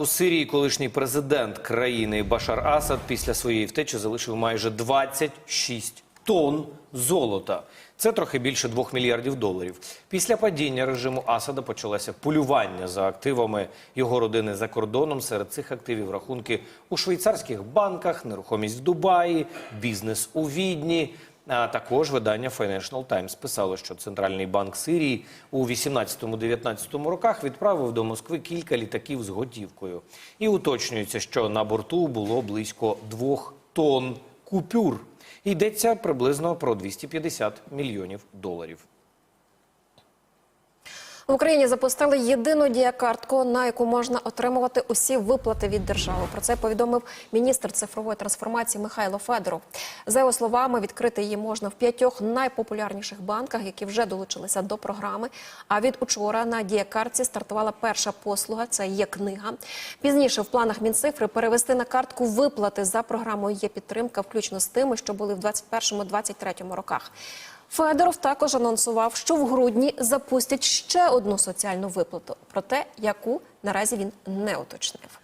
У Сирії колишній президент країни Башар Асад після своєї втечі залишив майже 26 тонн золота. Це трохи більше 2 мільярдів доларів. Після падіння режиму Асада почалося полювання за активами його родини за кордоном. Серед цих активів рахунки у швейцарських банках, нерухомість в Дубаї, бізнес у Відні. А також видання Financial Times писало, що Центральний банк Сирії у 18-19 роках відправив до Москви кілька літаків з готівкою. І уточнюється, що на борту було близько двох тонн купюр. Йдеться приблизно про 250 мільйонів доларів. В Україні запустили єдину діякартку, на яку можна отримувати усі виплати від держави. Про це повідомив міністр цифрової трансформації Михайло Федоров. За його словами, відкрити її можна в п'ятьох найпопулярніших банках, які вже долучилися до програми. А від учора на діякартці стартувала перша послуга. Це є книга. Пізніше в планах Мінцифри перевести на картку виплати за програмою є підтримка, включно з тими, що були в 2021-2023 роках. Федоров також анонсував, що в грудні запустять ще одну соціальну виплату, проте яку наразі він не уточнив.